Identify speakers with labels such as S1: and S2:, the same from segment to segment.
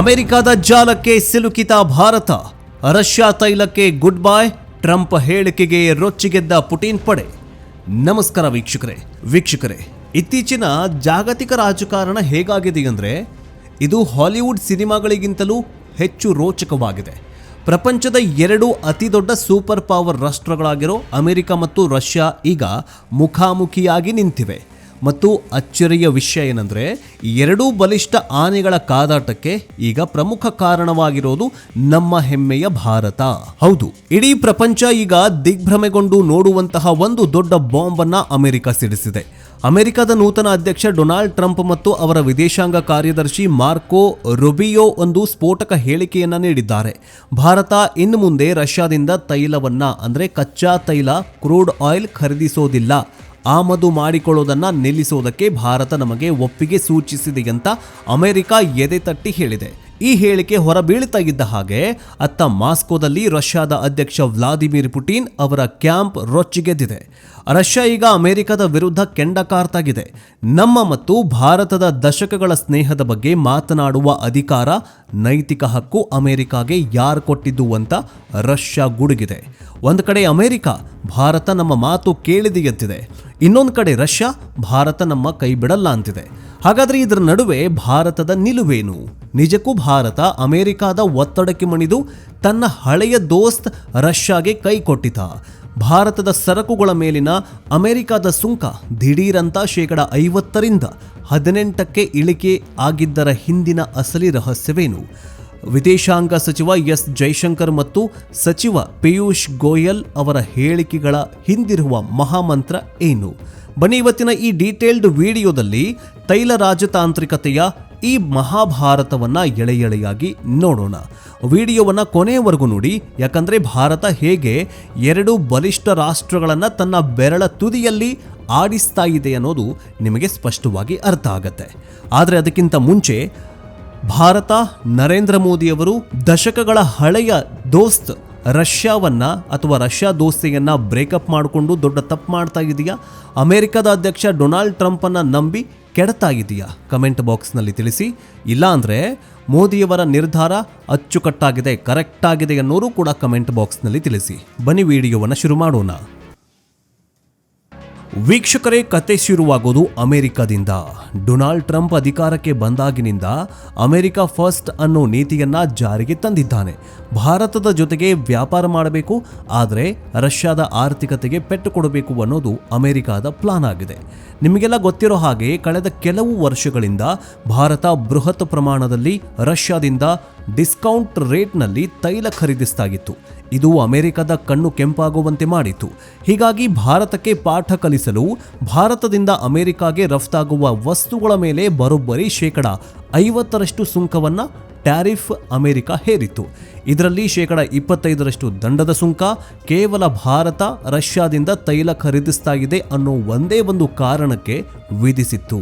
S1: ಅಮೆರಿಕದ ಜಾಲಕ್ಕೆ ಸಿಲುಕಿತ ಭಾರತ, ರಷ್ಯಾ ತೈಲಕ್ಕೆ ಗುಡ್ ಬೈ ಟ್ರಂಪ್ ಹೇಳಿಕೆಗೆ ರೊಚ್ಚಿಗೆದ್ದ ಪುಟಿನ್ ಪಡೆ. ನಮಸ್ಕಾರ ವೀಕ್ಷಕರೇ. ವೀಕ್ಷಕರೇ, ಇತ್ತೀಚಿನ ಜಾಗತಿಕ ರಾಜಕಾರಣ ಹೇಗಾಗಿದೆ ಅಂದರೆ, ಇದು ಹಾಲಿವುಡ್ ಸಿನಿಮಾಗಳಿಗಿಂತಲೂ ಹೆಚ್ಚು ರೋಚಕವಾಗಿದೆ. ಪ್ರಪಂಚದ ಎರಡು ಅತಿ ದೊಡ್ಡ ಸೂಪರ್ ಪವರ್ ರಾಷ್ಟ್ರಗಳಾಗಿರೋ ಅಮೆರಿಕ ಮತ್ತು ರಷ್ಯಾ ಈಗ ಮುಖಾಮುಖಿಯಾಗಿ ನಿಂತಿವೆ. ಮತ್ತು ಅಚ್ಚರಿಯ ವಿಷಯ ಏನಂದ್ರೆ ಎರಡೂ ಬಲಿಷ್ಠ ಆನೆಗಳ ಕಾದಾಟಕ್ಕೆ ಈಗ ಪ್ರಮುಖ ಕಾರಣವಾಗಿರೋದು ನಮ್ಮ ಹೆಮ್ಮೆಯ ಭಾರತ. ಹೌದು, ಇಡೀ ಪ್ರಪಂಚ ಈಗ ದಿಗ್ಭ್ರಮೆಗೊಂಡು ನೋಡುವಂತಹ ಒಂದು ದೊಡ್ಡ ಬಾಂಬ್ ಅನ್ನ ಅಮೆರಿಕ ಸಿಡಿಸಿದೆ. ಅಮೆರಿಕದ ನೂತನ ಅಧ್ಯಕ್ಷ ಡೊನಾಲ್ಡ್ ಟ್ರಂಪ್ ಮತ್ತು ಅವರ ವಿದೇಶಾಂಗ ಕಾರ್ಯದರ್ಶಿ ಮಾರ್ಕೋ ರೊಬಿಯೋ ಒಂದು ಸ್ಫೋಟಕ ಹೇಳಿಕೆಯನ್ನ ನೀಡಿದ್ದಾರೆ. ಭಾರತ ಇನ್ನು ಮುಂದೆ ರಷ್ಯಾದಿಂದ ತೈಲವನ್ನ, ಅಂದ್ರೆ ಕಚ್ಚಾ ತೈಲ, ಕ್ರೂಡ್ ಆಯಿಲ್ ಖರೀದಿಸೋದಿಲ್ಲ. ಆಮದು ಮಾಡಿಕೊಳ್ಳೋದನ್ನು ನಿಲ್ಲಿಸುವುದಕ್ಕೆ ಭಾರತ ನಮಗೆ ಒಪ್ಪಿಗೆ ಸೂಚಿಸಿದೆ ಅಂತ ಅಮೆರಿಕ ಎದೆ ತಟ್ಟಿ ಹೇಳಿದೆ. ಈ ಹೇಳಿಕೆ ಹೊರಬೀಳ್ತಾ ಇದ್ದ ಹಾಗೆ ಅತ್ತ ಮಾಸ್ಕೋದಲ್ಲಿ ರಷ್ಯಾದ ಅಧ್ಯಕ್ಷ ವ್ಲಾದಿಮಿರ್ ಪುಟಿನ್ ಅವರ ಕ್ಯಾಂಪ್ ರೊಚ್ಚಿಗೆದ್ದಿದೆ. ರಷ್ಯಾ ಈಗ ಅಮೆರಿಕದ ವಿರುದ್ಧ ಕೆಂಡ ಕಾರ್ತಾಗಿದೆ ನಮ್ಮ ಮತ್ತು ಭಾರತದ ದಶಕಗಳ ಸ್ನೇಹದ ಬಗ್ಗೆ ಮಾತನಾಡುವ ಅಧಿಕಾರ, ನೈತಿಕ ಹಕ್ಕು ಅಮೆರಿಕಾಗೆ ಯಾರು ಕೊಟ್ಟಿದ್ದು ಅಂತ ರಷ್ಯಾ ಗುಡುಗಿದೆ. ಒಂದು ಕಡೆ ಅಮೆರಿಕ, ಭಾರತ ನಮ್ಮ ಮಾತು ಕೇಳಿದೆಯಂತಿದೆ ಇನ್ನೊಂದು ಕಡೆ ರಷ್ಯಾ, ಭಾರತ ನಮ್ಮ ಕೈ ಬಿಡಲ್ಲ ಅಂತಿದೆ. ಹಾಗಾದ್ರೆ ಇದರ ನಡುವೆ ಭಾರತದ ನಿಲುವೇನು? ನಿಜಕ್ಕೂ ಭಾರತ ಅಮೆರಿಕಾದ ಒತ್ತಡಕ್ಕೆ ಮಣಿದು ತನ್ನ ಹಳೆಯ ದೋಸ್ತ್ ರಷ್ಯಾಗೆ ಕೈ ಕೊಟ್ಟಿತ. ಭಾರತದ ಸರಕುಗಳ ಮೇಲಿನ ಅಮೆರಿಕಾದ ಸುಂಕ ದಿಢೀರಂತ ಶೇಕಡ ಐವತ್ತರಿಂದ ಹದಿನೆಂಟಕ್ಕೆ ಇಳಿಕೆ ಆಗಿದ್ದರ ಹಿಂದಿನ ಅಸಲಿ ರಹಸ್ಯವೇನು? ವಿದೇಶಾಂಗ ಸಚಿವ ಎಸ್ ಜೈಶಂಕರ್ ಮತ್ತು ಸಚಿವ ಪಿಯೂಷ್ ಗೋಯಲ್ ಅವರ ಹೇಳಿಕೆಗಳ ಹಿಂದಿರುವ ಮಹಾಮಂತ್ರ ಏನು? ಬನ್ನಿ ಇವತ್ತಿನ ಈ ಡೀಟೇಲ್ಡ್ ವಿಡಿಯೋದಲ್ಲಿ ತೈಲ ರಾಜತಾಂತ್ರಿಕತೆಯ ಈ ಮಹಾಭಾರತವನ್ನ ಎಳೆ ಎಳೆಯಾಗಿ ನೋಡೋಣ. ವಿಡಿಯೋವನ್ನ ಕೊನೆಯವರೆಗೂ ನೋಡಿ, ಯಾಕಂದ್ರೆ ಭಾರತ ಹೇಗೆ ಎರಡು ಬಲಿಷ್ಠ ರಾಷ್ಟ್ರಗಳನ್ನು ತನ್ನ ಬೆರಳ ತುದಿಯಲ್ಲಿ ಆಡಿಸ್ತಾ ಇದೆ ಅನ್ನೋದು ನಿಮಗೆ ಸ್ಪಷ್ಟವಾಗಿ ಅರ್ಥ ಆಗತ್ತೆ. ಆದರೆ ಅದಕ್ಕಿಂತ ಮುಂಚೆ ಭಾರತ ನರೇಂದ್ರ ಮೋದಿಯವರು ದಶಕಗಳ ಹಳೆಯ ದೋಸ್ತ್ ರಷ್ಯಾವನ್ನ ಅಥವಾ ರಷ್ಯಾ ದೋಸ್ತಿಯನ್ನ ಬ್ರೇಕಪ್ ಮಾಡಿಕೊಂಡು ದೊಡ್ಡ ತಪ್ಪು ಮಾಡ್ತಾ ಇದೆಯಾ? ಅಮೆರಿಕದ ಅಧ್ಯಕ್ಷ ಡೊನಾಲ್ಡ್ ಟ್ರಂಪನ್ನು ನಂಬಿ ಕೆಡ್ತಾ ಇದೆಯಾ? ಕಮೆಂಟ್ ಬಾಕ್ಸ್ನಲ್ಲಿ ತಿಳಿಸಿ. ಇಲ್ಲಾಂದರೆ ಮೋದಿಯವರ ನಿರ್ಧಾರ ಅಚ್ಚುಕಟ್ಟಾಗಿದೆ, ಕರೆಕ್ಟ್ ಆಗಿದೆ ಅನ್ನೋರು ಕೂಡ ಕಮೆಂಟ್ ಬಾಕ್ಸ್ನಲ್ಲಿ ತಿಳಿಸಿ. ಬನ್ನಿ ವಿಡಿಯೋವನ್ನು ಶುರು ಮಾಡೋಣ. ವೀಕ್ಷಕರೇ ಕತೆ ಶುರುವಾಗೋದು ಅಮೆರಿಕದಿಂದ. ಡೊನಾಲ್ಡ್ ಟ್ರಂಪ್ ಅಧಿಕಾರಕ್ಕೆ ಬಂದಾಗಿನಿಂದ ಅಮೆರಿಕ ಫಸ್ಟ್ ಅನ್ನೋ ನೀತಿಯನ್ನ ಜಾರಿಗೆ ತಂದಿದ್ದಾನೆ. ಭಾರತದ ಜೊತೆಗೆ ವ್ಯಾಪಾರ ಮಾಡಬೇಕು, ಆದರೆ ರಷ್ಯಾದ ಆರ್ಥಿಕತೆಗೆ ಪೆಟ್ಟು ಕೊಡಬೇಕು ಅನ್ನೋದು ಅಮೆರಿಕದ ಪ್ಲಾನ್ ಆಗಿದೆ. ನಿಮಗೆಲ್ಲ ಗೊತ್ತಿರೋ ಹಾಗೆ ಕಳೆದ ಕೆಲವು ವರ್ಷಗಳಿಂದ ಭಾರತ ಬೃಹತ್ ಪ್ರಮಾಣದಲ್ಲಿ ರಷ್ಯಾದಿಂದ ಡಿಸ್ಕೌಂಟ್ ರೇಟ್ನಲ್ಲಿ ತೈಲ ಖರೀದಿಸ್ತಾಗಿತ್ತು ಇದು ಅಮೆರಿಕದ ಕಣ್ಣು ಕೆಂಪಾಗುವಂತೆ ಮಾಡಿತು. ಹೀಗಾಗಿ ಭಾರತಕ್ಕೆ ಪಾಠ ಕಲಿಸಲು ಭಾರತದಿಂದ ಅಮೆರಿಕಾಗೆ ರಫ್ತಾಗುವ ವಸ್ತುಗಳ ಮೇಲೆ ಬರೋಬ್ಬರಿ ಶೇಕಡ ಐವತ್ತರಷ್ಟು ಸುಂಕವನ್ನು ಟ್ಯಾರಿಫ್ ಅಮೆರಿಕ ಹೇರಿತು. ಇದರಲ್ಲಿ ಶೇಕಡ ಇಪ್ಪತ್ತೈದರಷ್ಟು ದಂಡದ ಸುಂಕ, ಕೇವಲ ಭಾರತ, ರಷ್ಯಾದಿಂದ ತೈಲ ಖರೀದಿಸ್ತಾ ಇದೆ ಅನ್ನೋ ಒಂದೇ ಒಂದು ಕಾರಣಕ್ಕೆ ವಿಧಿಸಿತ್ತು.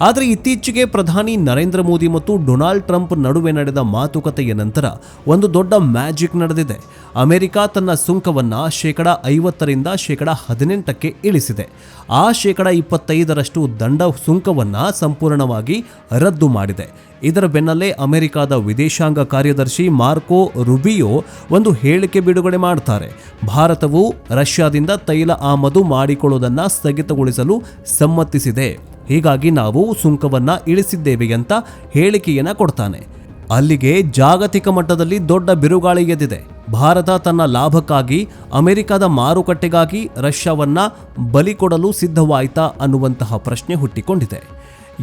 S1: ಆದರೆ ಇತ್ತೀಚೆಗೆ ಪ್ರಧಾನಿ ನರೇಂದ್ರ ಮೋದಿ ಮತ್ತು ಡೊನಾಲ್ಡ್ ಟ್ರಂಪ್ ನಡುವೆ ನಡೆದ ಮಾತುಕತೆಯ ನಂತರ ಒಂದು ದೊಡ್ಡ ಮ್ಯಾಜಿಕ್ ನಡೆದಿದೆ. ಅಮೆರಿಕ ತನ್ನ ಸುಂಕವನ್ನ ಶೇಕಡ ಐವತ್ತರಿಂದ ಶೇಕಡ ಹದಿನೆಂಟಕ್ಕೆ ಇಳಿಸಿದೆ. ಆ ಶೇಕಡ ಇಪ್ಪತ್ತೈದರಷ್ಟು ದಂಡ ಸುಂಕವನ್ನ ಸಂಪೂರ್ಣವಾಗಿ ರದ್ದು ಮಾಡಿದೆ. ಇದರ ಬೆನ್ನಲ್ಲೇ ಅಮೆರಿಕದ ವಿದೇಶಾಂಗ ಕಾರ್ಯದರ್ಶಿ ಮಾರ್ಕೋ ರುಬಿಯೋ ಒಂದು ಹೇಳಿಕೆ ಬಿಡುಗಡೆ ಮಾಡ್ತಾರೆ. ಭಾರತವು ರಷ್ಯಾದಿಂದ ತೈಲ ಆಮದು ಮಾಡಿಕೊಳ್ಳುವುದನ್ನು ಸ್ಥಗಿತಗೊಳಿಸಲು ಸಮ್ಮತಿಸಿದೆ. ಹೀಗಾಗಿ ನಾವು ಸುಂಕವನ್ನು ಇಳಿಸಿದ್ದೇವೆ ಅಂತ ಹೇಳಿಕೆಯನ್ನು ಕೊಡ್ತಾನೆ. ಅಲ್ಲಿಗೆ ಜಾಗತಿಕ ಮಟ್ಟದಲ್ಲಿ ದೊಡ್ಡ ಬಿರುಗಾಳಿ ಎದ್ದಿದೆ. ಭಾರತ ತನ್ನ ಲಾಭಕ್ಕಾಗಿ, ಅಮೆರಿಕದ ಮಾರುಕಟ್ಟೆಗಾಗಿ ರಷ್ಯಾವನ್ನು ಬಲಿ ಕೊಡಲು ಸಿದ್ಧವಾಯ್ತಾ ಅನ್ನುವಂತಹ ಪ್ರಶ್ನೆ ಹುಟ್ಟಿಕೊಂಡಿದೆ.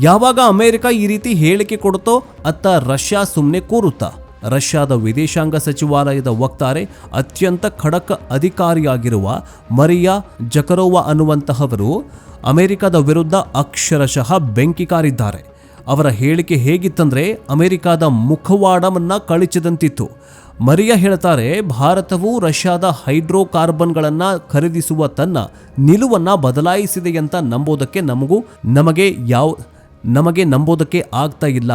S1: ಯಾವಾಗ ಅಮೆರಿಕ ಈ ರೀತಿ ಹೇಳಿಕೆ ಕೊಡುತ್ತೋ, ಅತ್ತ ರಷ್ಯಾ ಸುಮ್ಮನೆ ಕೂರುತ್ತಾ? ರಷ್ಯಾದ ವಿದೇಶಾಂಗ ಸಚಿವಾಲಯದ ವಕ್ತಾರೆ ಅತ್ಯಂತ ಖಡಕ್ ಅಧಿಕಾರಿಯಾಗಿರುವ ಮರಿಯಾ ಜಕರೋವಾ ಅನ್ನುವಂತಹವರು ಅಮೆರಿಕದ ವಿರುದ್ಧ ಅಕ್ಷರಶಃ ಬೆಂಕಿ ಕಾರಿದ್ದಾರೆ ಅವರ ಹೇಳಿಕೆ ಹೇಗಿತ್ತಂದ್ರೆ ಅಮೆರಿಕದ ಮುಖವಾಡವನ್ನು ಕಳಿಸಿದಂತಿತ್ತು. ಮರಿಯಾ ಹೇಳ್ತಾರೆ, ಭಾರತವು ರಷ್ಯಾದ ಹೈಡ್ರೋ ಕಾರ್ಬನ್ಗಳನ್ನು ಖರೀದಿಸುವ ತನ್ನ ನಿಲುವನ್ನು ಬದಲಾಯಿಸಿದೆ ಅಂತ ನಂಬೋದಕ್ಕೆ ನಮಗೂ, ನಮಗೆ ಯಾವ, ನಮಗೆ ನಂಬೋದಕ್ಕೆ ಆಗ್ತಾ ಇಲ್ಲ.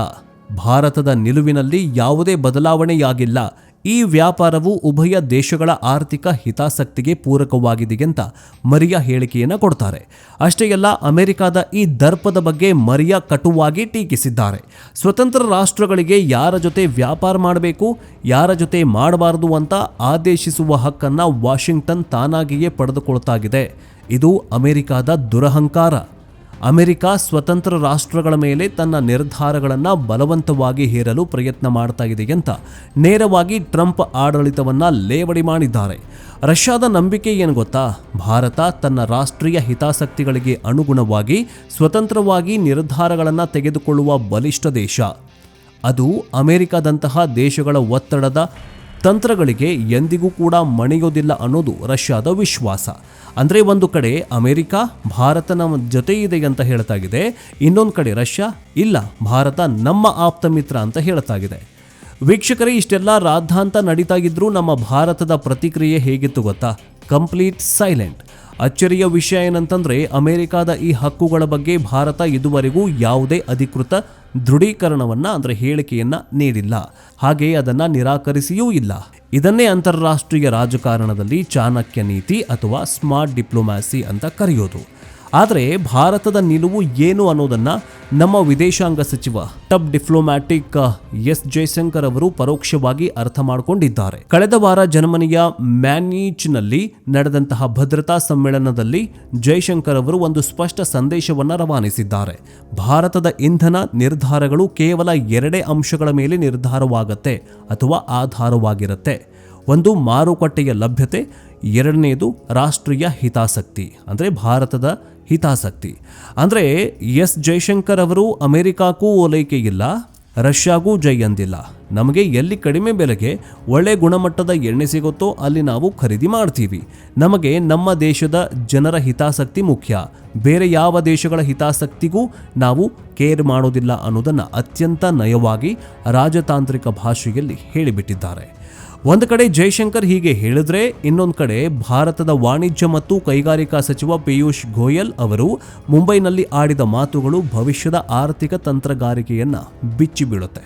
S1: ಭಾರತದ ನಿಲುವಿನಲ್ಲಿ ಯಾವುದೇ ಬದಲಾವಣೆಯಾಗಿಲ್ಲ. ಈ ವ್ಯಾಪಾರವು ಉಭಯ ದೇಶಗಳ ಆರ್ಥಿಕ ಹಿತಾಸಕ್ತಿಗೆ ಪೂರಕವಾಗಿದೆ ಅಂತ ಮರಿಯಾ ಹೇಳಿಕೆಯನ್ನು ಕೊಡ್ತಾರೆ. ಅಷ್ಟೇ ಅಲ್ಲ, ಅಮೆರಿಕದ ಈ ದರ್ಪದ ಬಗ್ಗೆ ಮರಿಯಾ ಕಟುವಾಗಿ ಟೀಕಿಸಿದ್ದಾರೆ. ಸ್ವತಂತ್ರ ರಾಷ್ಟ್ರಗಳಿಗೆ ಯಾರ ಜೊತೆ ವ್ಯಾಪಾರ ಮಾಡಬೇಕು, ಯಾರ ಜೊತೆ ಮಾಡಬಾರದು ಅಂತ ಆದೇಶಿಸುವ ಹಕ್ಕನ್ನು ವಾಷಿಂಗ್ಟನ್ ತಾನಾಗಿಯೇ ಪಡೆದುಕೊಳ್ತಾಗಿದೆ. ಇದು ಅಮೆರಿಕದ ದುರಹಂಕಾರ. ಅಮೆರಿಕ ಸ್ವತಂತ್ರ ರಾಷ್ಟ್ರಗಳ ಮೇಲೆ ತನ್ನ ನಿರ್ಧಾರಗಳನ್ನು ಬಲವಂತವಾಗಿ ಹೇರಲು ಪ್ರಯತ್ನ ಮಾಡ್ತಾ ಇದೆ ಅಂತ ನೇರವಾಗಿ ಟ್ರಂಪ್ ಆಡಳಿತವನ್ನು ಲೇವಡಿ ಮಾಡಿದ್ದಾರೆ. ರಷ್ಯಾದ ನಂಬಿಕೆ ಏನು ಗೊತ್ತಾ? ಭಾರತ ತನ್ನ ರಾಷ್ಟ್ರೀಯ ಹಿತಾಸಕ್ತಿಗಳಿಗೆ ಅನುಗುಣವಾಗಿ ಸ್ವತಂತ್ರವಾಗಿ ನಿರ್ಧಾರಗಳನ್ನು ತೆಗೆದುಕೊಳ್ಳುವ ಬಲಿಷ್ಠ ದೇಶ. ಅದು ಅಮೆರಿಕದಂತಹ ದೇಶಗಳ ಒತ್ತಡದ ತಂತ್ರಗಳಿಗೆ ಎಂದಿಗೂ ಕೂಡ ಮಣಿಯೋದಿಲ್ಲ ಅನ್ನೋದು ರಷ್ಯಾದ ವಿಶ್ವಾಸ. ಅಂದರೆ ಒಂದು ಕಡೆ ಅಮೆರಿಕ ಭಾರತನ ಜೊತೆ ಇದೆ ಅಂತ ಹೇಳ್ತಾಗಿದೆ, ಇನ್ನೊಂದು ಕಡೆ ರಷ್ಯಾ, ಇಲ್ಲ, ಭಾರತ ನಮ್ಮ ಆಪ್ತ ಮಿತ್ರ ಅಂತ ಹೇಳ್ತಾಗಿದೆ. ವೀಕ್ಷಕರೇ, ಇಷ್ಟೆಲ್ಲ ರಾದ್ಧಾಂತ ನಡೀತಾ ಇದ್ರೂ ನಮ್ಮ ಭಾರತದ ಪ್ರತಿಕ್ರಿಯೆ ಹೇಗಿತ್ತು ಗೊತ್ತಾ? Complete silent. ಅಚ್ಚರಿಯ ವಿಷಯ ಏನಂತಂದ್ರೆ ಅಮೆರಿಕಾದ ಈ ಹಕ್ಕುಗಳ ಬಗ್ಗೆ ಭಾರತ ಇದುವರೆಗೂ ಯಾವುದೇ ಅಧಿಕೃತ ದೃಢೀಕರಣವನ್ನ, ಅಂದ್ರೆ ಹೇಳಿಕೆಯನ್ನ ನೀಡಿಲ್ಲ. ಹಾಗೆ ಅದನ್ನ ನಿರಾಕರಿಸಿಯೂ ಇಲ್ಲ. ಇದನ್ನೇ ಅಂತಾರಾಷ್ಟ್ರೀಯ ರಾಜಕಾರಣದಲ್ಲಿ ಚಾಣಕ್ಯ ನೀತಿ ಅಥವಾ ಸ್ಮಾರ್ಟ್ ಡಿಪ್ಲೊಮ್ಯಾಸಿ ಅಂತ ಕರೆಯೋದು. ಆದರೆ ಭಾರತದ ನಿಲುವು ಏನು ಅನ್ನೋದನ್ನು ನಮ್ಮ ವಿದೇಶಾಂಗ ಸಚಿವ, ಟಬ್ ಡಿಪ್ಲೊಮ್ಯಾಟಿಕ್ ಎಸ್ ಜಯಶಂಕರ್ ಅವರು ಪರೋಕ್ಷವಾಗಿ ಅರ್ಥ ಮಾಡಿಕೊಂಡಿದ್ದಾರೆ. ಕಳೆದ ವಾರ ಜರ್ಮನಿಯ ಮ್ಯಾನೀಚ್ನಲ್ಲಿ ನಡೆದಂತಹ ಭದ್ರತಾ ಸಮ್ಮೇಳನದಲ್ಲಿ ಜೈಶಂಕರ್ ಅವರು ಒಂದು ಸ್ಪಷ್ಟ ಸಂದೇಶವನ್ನು ರವಾನಿಸಿದ್ದಾರೆ. ಭಾರತದ ಇಂಧನ ನಿರ್ಧಾರಗಳು ಕೇವಲ ಎರಡೇ ಅಂಶಗಳ ಮೇಲೆ ನಿರ್ಧಾರವಾಗತ್ತೆ ಅಥವಾ ಆಧಾರವಾಗಿರುತ್ತೆ. ಒಂದು ಮಾರುಕಟ್ಟೆಯ ಲಭ್ಯತೆ, ಎರಡನೇದು ರಾಷ್ಟ್ರೀಯ ಹಿತಾಸಕ್ತಿ, ಅಂದರೆ ಭಾರತದ ಹಿತಾಸಕ್ತಿ. ಅಂದರೆ ಎಸ್ ಜೈಶಂಕರ್ ಅವರು ಅಮೆರಿಕಾಕ್ಕೂ ಓಲೈಕೆ ಇಲ್ಲ, ರಷ್ಯಾಗೂ ಜೈ ಅಂದಿಲ್ಲ. ನಮಗೆ ಎಲ್ಲಿ ಕಡಿಮೆ ಬೆಲೆಗೆ ಒಳ್ಳೆ ಗುಣಮಟ್ಟದ ಎಣ್ಣೆ ಸಿಗುತ್ತೋ ಅಲ್ಲಿ ನಾವು ಖರೀದಿ ಮಾಡ್ತೀವಿ. ನಮಗೆ ನಮ್ಮ ದೇಶದ ಜನರ ಹಿತಾಸಕ್ತಿ ಮುಖ್ಯ. ಬೇರೆ ಯಾವ ದೇಶಗಳ ಹಿತಾಸಕ್ತಿಗೂ ನಾವು ಕೇರ್ ಮಾಡೋದಿಲ್ಲ ಅನ್ನೋದನ್ನು ಅತ್ಯಂತ ನಯವಾಗಿ ರಾಜತಾಂತ್ರಿಕ ಭಾಷೆಯಲ್ಲಿ ಹೇಳಿಬಿಟ್ಟಿದ್ದಾರೆ. ಒಂದು ಕಡೆ ಜೈಶಂಕರ್ ಹೀಗೆ ಹೇಳಿದ್ರೆ, ಇನ್ನೊಂದು ಕಡೆ ಭಾರತದ ವಾಣಿಜ್ಯ ಮತ್ತು ಕೈಗಾರಿಕಾ ಸಚಿವ ಪಿಯೂಷ್ ಗೋಯಲ್ ಅವರು ಮುಂಬೈನಲ್ಲಿ ಆಡಿದ ಮಾತುಗಳು ಭವಿಷ್ಯದ ಆರ್ಥಿಕ ತಂತ್ರಗಾರಿಕೆಯನ್ನು ಬಿಚ್ಚಿ ಬೀಳುತ್ತೆ.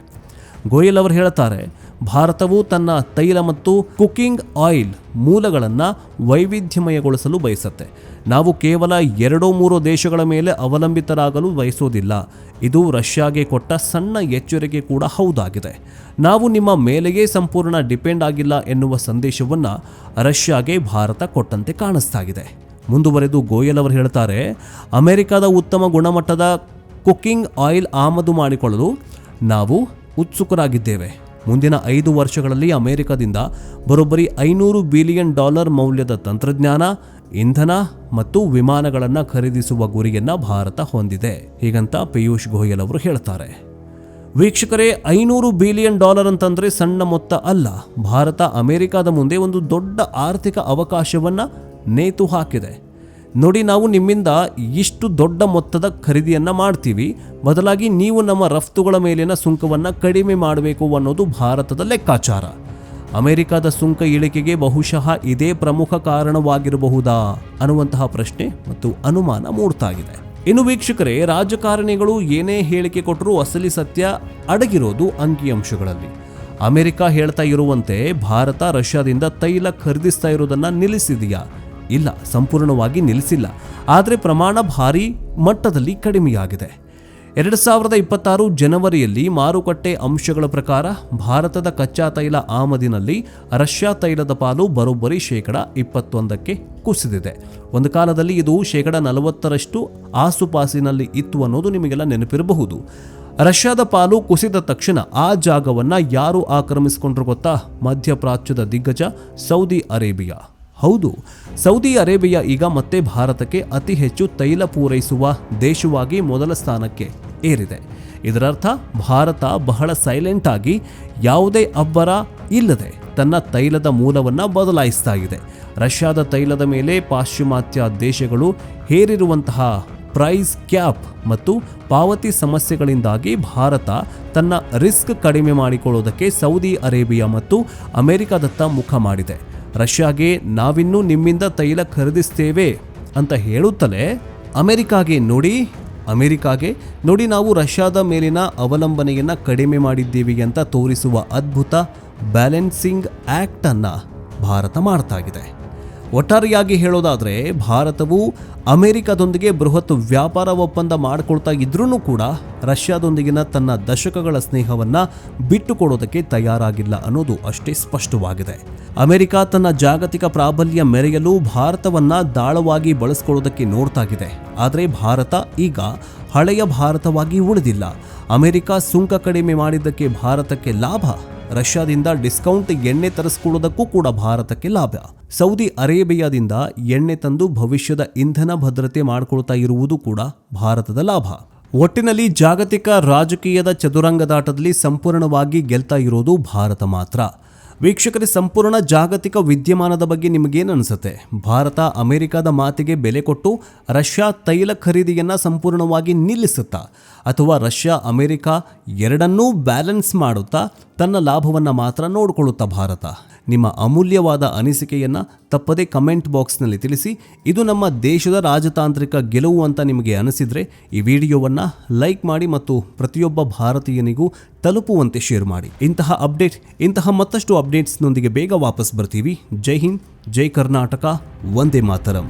S1: ಗೋಯಲ್ ಅವರು ಹೇಳ್ತಾರೆ ಭಾರತವು ತನ್ನ ತೈಲ ಮತ್ತು ಕುಕಿಂಗ್ ಆಯಿಲ್ ಮೂಲಗಳನ್ನು ವೈವಿಧ್ಯಮಯಗೊಳಿಸಲು ಬಯಸುತ್ತೆ. ನಾವು ಕೇವಲ ಎರಡೋ ಮೂರೋ ದೇಶಗಳ ಮೇಲೆ ಅವಲಂಬಿತರಾಗಲು ಬಯಸೋದಿಲ್ಲ. ಇದು ರಷ್ಯಾಗೆ ಕೊಟ್ಟ ಸಣ್ಣ ಎಚ್ಚರಿಕೆ ಕೂಡ ಹೌದಾಗಿದೆ. ನಾವು ನಿಮ್ಮ ಮೇಲೆಯೇ ಸಂಪೂರ್ಣ ಡಿಪೆಂಡ್ ಆಗಿಲ್ಲ ಎನ್ನುವ ಸಂದೇಶವನ್ನು ರಷ್ಯಾಗೆ ಭಾರತ ಕೊಟ್ಟಂತೆ ಕಾಣಿಸ್ತಾಗಿದೆ. ಮುಂದುವರೆದು ಗೋಯಲ್ ಅವರು ಹೇಳ್ತಾರೆ, ಅಮೆರಿಕದ ಉತ್ತಮ ಗುಣಮಟ್ಟದ ಕುಕ್ಕಿಂಗ್ ಆಯಿಲ್ ಆಮದು ಮಾಡಿಕೊಳ್ಳಲು ನಾವು ಉತ್ಸುಕರಾಗಿದ್ದೇವೆ. ಮುಂದಿನ ಐದು ವರ್ಷಗಳಲ್ಲಿ ಅಮೆರಿಕದಿಂದ ಬರೋಬ್ಬರಿ ಐನೂರು ಬಿಲಿಯನ್ ಡಾಲರ್ ಮೌಲ್ಯದ ತಂತ್ರಜ್ಞಾನ, ಇಂಧನ ಮತ್ತು ವಿಮಾನಗಳನ್ನು ಖರೀದಿಸುವ ಗುರಿಯನ್ನ ಭಾರತ ಹೊಂದಿದೆ. ಹೀಗಂತ ಪಿಯೂಷ್ ಗೋಯಲ್ ಅವರು ಹೇಳ್ತಾರೆ. ವೀಕ್ಷಕರೇ, ಐನೂರು ಬಿಲಿಯನ್ ಡಾಲರ್ ಅಂತಂದ್ರೆ ಸಣ್ಣ ಮೊತ್ತ ಅಲ್ಲ. ಭಾರತ ಅಮೆರಿಕದ ಮುಂದೆ ಒಂದು ದೊಡ್ಡ ಆರ್ಥಿಕ ಅವಕಾಶವನ್ನ ನೇತು ಹಾಕಿದೆ. ನೋಡಿ ನಾವು ನಿಮ್ಮಿಂದ ಇಷ್ಟು ದೊಡ್ಡ ಮೊತ್ತದ ಖರೀದಿಯನ್ನು ಮಾಡ್ತೀವಿ. ಬದಲಾಗಿ ನೀವು ನಮ್ಮ ರಫ್ತುಗಳ ಮೇಲಿನ ಸುಂಕವನ್ನು ಕಡಿಮೆ ಮಾಡಬೇಕು ಅನ್ನೋದು ಭಾರತದ ಲೆಕ್ಕಾಚಾರ. ಅಮೆರಿಕದ ಸುಂಕ ಇಳಿಕೆಗೆ ಬಹುಶಃ ಇದೇ ಪ್ರಮುಖ ಕಾರಣವಾಗಿರಬಹುದಾ? ಅನ್ನುವಂತಹ ಪ್ರಶ್ನೆ ಮತ್ತು ಅನುಮಾನ ಮೂಡ್ತಾಗಿದೆ. ಇನ್ನು ವೀಕ್ಷಕರೇ, ರಾಜಕಾರಣಿಗಳು ಏನೇ ಹೇಳಿಕೆ ಕೊಟ್ಟರೂ ಅಸಲಿ ಸತ್ಯ ಅಡಗಿರೋದು ಅಂಕಿಅಂಶಗಳಲ್ಲಿ. ಅಮೆರಿಕ ಹೇಳ್ತಾ ಇರುವಂತೆ, ಭಾರತ ರಷ್ಯಾದಿಂದ ತೈಲ ಖರೀದಿಸ್ತಾ ಇರೋದನ್ನ ನಿಲ್ಲಿಸಿದೆಯಾ? ಇಲ್ಲ, ಸಂಪೂರ್ಣವಾಗಿ ನಿಲ್ಲಿಸಿಲ್ಲ. ಆದರೆ ಪ್ರಮಾಣ ಭಾರಿ ಮಟ್ಟದಲ್ಲಿ ಕಡಿಮೆಯಾಗಿದೆ. ಎರಡು ಸಾವಿರದ ಇಪ್ಪತ್ತಾರು ಜನವರಿಯಲ್ಲಿ ಮಾರುಕಟ್ಟೆ ಅಂಶಗಳ ಪ್ರಕಾರ ಭಾರತದ ಕಚ್ಚಾ ತೈಲ ಆಮದಿನಲ್ಲಿ ರಷ್ಯಾ ತೈಲದ ಪಾಲು ಬರೋಬ್ಬರಿ ಶೇಕಡ ಇಪ್ಪತ್ತೊಂದಕ್ಕೆ ಕುಸಿದಿದೆ. ಒಂದು ಕಾಲದಲ್ಲಿ ಇದು ಶೇಕಡ ನಲವತ್ತರಷ್ಟು ಆಸುಪಾಸಿನಲ್ಲಿ ಇತ್ತು ಅನ್ನೋದು ನಿಮಗೆಲ್ಲ ನೆನಪಿರಬಹುದು. ರಷ್ಯಾದ ಪಾಲು ಕುಸಿದ ತಕ್ಷಣ ಆ ಜಾಗವನ್ನು ಯಾರು ಆಕ್ರಮಿಸಿಕೊಂಡ್ರು ಗೊತ್ತಾ? ಮಧ್ಯಪ್ರಾಚ್ಯದ ದಿಗ್ಗಜ ಸೌದಿ ಅರೇಬಿಯಾ. ಹೌದು, ಸೌದಿ ಅರೇಬಿಯಾ ಈಗ ಮತ್ತೆ ಭಾರತಕ್ಕೆ ಅತಿ ಹೆಚ್ಚು ತೈಲ ಪೂರೈಸುವ ದೇಶವಾಗಿ ಮೊದಲ ಸ್ಥಾನಕ್ಕೆ ಏರಿದೆ. ಇದರರ್ಥ, ಭಾರತ ಬಹಳ ಸೈಲೆಂಟ್ ಆಗಿ ಯಾವುದೇ ಅಬ್ಬರ ಇಲ್ಲದೆ ತನ್ನ ತೈಲದ ಮೂಲವನ್ನು ಬದಲಾಯಿಸ್ತಾ ಇದೆ. ರಷ್ಯಾದ ತೈಲದ ಮೇಲೆ ಪಾಶ್ಚಿಮಾತ್ಯ ದೇಶಗಳು ಹೇರಿರುವಂತಹ ಪ್ರೈಸ್ ಕ್ಯಾಪ್ ಮತ್ತು ಪಾವತಿ ಸಮಸ್ಯೆಗಳಿಂದಾಗಿ ಭಾರತ ತನ್ನ ರಿಸ್ಕ್ ಕಡಿಮೆ ಮಾಡಿಕೊಳ್ಳೋದಕ್ಕೆ ಸೌದಿ ಅರೇಬಿಯಾ ಮತ್ತು ಅಮೆರಿಕದತ್ತ ಮುಖ ಮಾಡಿದೆ. ರಷ್ಯಾಗೆ ನಾವಿನ್ನೂ ನಿಮ್ಮಿಂದ ತೈಲ ಖರೀದಿಸ್ತೇವೆ ಅಂತ ಹೇಳುತ್ತಲೇ ಅಮೆರಿಕಾಗೆ ನೋಡಿ ಅಮೆರಿಕಾಗೆ ನೋಡಿ ನಾವು ರಷ್ಯಾದ ಮೇಲಿನ ಅವಲಂಬನೆಯನ್ನು ಕಡಿಮೆ ಮಾಡಿದ್ದೀವಿ ಅಂತ ತೋರಿಸುವ ಅದ್ಭುತ ಬ್ಯಾಲೆನ್ಸಿಂಗ್ ಆ್ಯಕ್ಟನ್ನು ಭಾರತ ಮಾಡ್ತಾ ಇದೆ ಒಟ್ಟಾರೆಯಾಗಿ ಹೇಳೋದಾದರೆ ಭಾರತವು ಅಮೆರಿಕದೊಂದಿಗೆ ಬೃಹತ್ ವ್ಯಾಪಾರ ಒಪ್ಪಂದ ಮಾಡಿಕೊಳ್ತಾ ಇದ್ರೂ ಕೂಡ ರಷ್ಯಾದೊಂದಿಗಿನ ತನ್ನ ದಶಕಗಳ ಸ್ನೇಹವನ್ನು ಬಿಟ್ಟುಕೊಡೋದಕ್ಕೆ ತಯಾರಾಗಿಲ್ಲ ಅನ್ನೋದು ಅಷ್ಟೇ ಸ್ಪಷ್ಟವಾಗಿದೆ. ಅಮೆರಿಕ ತನ್ನ ಜಾಗತಿಕ ಪ್ರಾಬಲ್ಯ ಮೆರೆಯಲು ಭಾರತವನ್ನು ದಾಳವಾಗಿ ಬಳಸ್ಕೊಳ್ಳೋದಕ್ಕೆ ನೋಡ್ತಾಗಿದೆ. ಆದರೆ ಭಾರತ ಈಗ ಹಳೆಯ ಭಾರತವಾಗಿ ಉಳಿದಿಲ್ಲ. ಅಮೆರಿಕ ಸುಂಕ ಕಡಿಮೆ ಮಾಡಿದ್ದಕ್ಕೆ ಭಾರತಕ್ಕೆ ಲಾಭ ರಷ್ಯಾದಿಂದ ಡಿಸ್ಕೌಂಟ್ ಎಣ್ಣೆ ತರಿಸ್ಕೊಳ್ಳೋದಕ್ಕೂ ಕೂಡ ಭಾರತಕ್ಕೆ ಲಾಭ. ಸೌದಿ ಅರೇಬಿಯಾದಿಂದ ಎಣ್ಣೆ ತಂದು ಭವಿಷ್ಯದ ಇಂಧನ ಭದ್ರತೆ ಮಾಡಿಕೊಳ್ತಾ ಇರುವುದು ಕೂಡ ಭಾರತದ ಲಾಭ. ಒಟ್ಟಿನಲ್ಲಿ ಜಾಗತಿಕ ರಾಜಕೀಯದ ಚದುರಂಗದಾಟದಲ್ಲಿ ಸಂಪೂರ್ಣವಾಗಿ ಗೆಲ್ತಾ ಇರೋದು ಭಾರತ ಮಾತ್ರ. ವೀಕ್ಷಕರೇ, ಸಂಪೂರ್ಣ ಜಾಗತಿಕ ವಿದ್ಯಮಾನದ ಬಗ್ಗೆ ನಿಮಗೇನು ಅನಿಸುತ್ತೆ? ಭಾರತ ಅಮೆರಿಕದ ಮಾತಿಗೆ ಬೆಲೆ ಕೊಟ್ಟು ರಷ್ಯಾ ತೈಲ ಖರೀದಿಯನ್ನು ಸಂಪೂರ್ಣವಾಗಿ ನಿಲ್ಲಿಸುತ್ತಾ? ಅಥವಾ ರಷ್ಯಾ, ಅಮೆರಿಕ ಎರಡನ್ನೂ ಬ್ಯಾಲೆನ್ಸ್ ಮಾಡುತ್ತಾ? ತನ್ನ ಲಾಭವನ್ನು ಮಾತ್ರ ನೋಡಿಕೊಳ್ಳುತ್ತಾ ಭಾರತ? ನಿಮ್ಮ ಅಮೂಲ್ಯವಾದ ಅನಿಸಿಕೆಯನ್ನು ತಪ್ಪದೇ ಕಮೆಂಟ್ ಬಾಕ್ಸ್ನಲ್ಲಿ ತಿಳಿಸಿ. ಇದು ನಮ್ಮ ದೇಶದ ರಾಜತಾಂತ್ರಿಕ ಗೆಲುವು ಅಂತ ನಿಮಗೆ ಅನಿಸಿದರೆ ಈ ವಿಡಿಯೋವನ್ನು ಲೈಕ್ ಮಾಡಿ ಮತ್ತು ಪ್ರತಿಯೊಬ್ಬ ಭಾರತೀಯನಿಗೂ ತಲುಪುವಂತೆ ಶೇರ್ ಮಾಡಿ. ಇಂತಹ ಅಪ್ಡೇಟ್, ಇಂತಹ ಮತ್ತಷ್ಟು ಅಪ್ಡೇಟ್ಸ್ನೊಂದಿಗೆ ಬೇಗ ವಾಪಸ್ ಬರ್ತೀವಿ. ಜೈ ಹಿಂದ್, ಜೈ ಕರ್ನಾಟಕ, ವಂದೇ ಮಾತರಂ.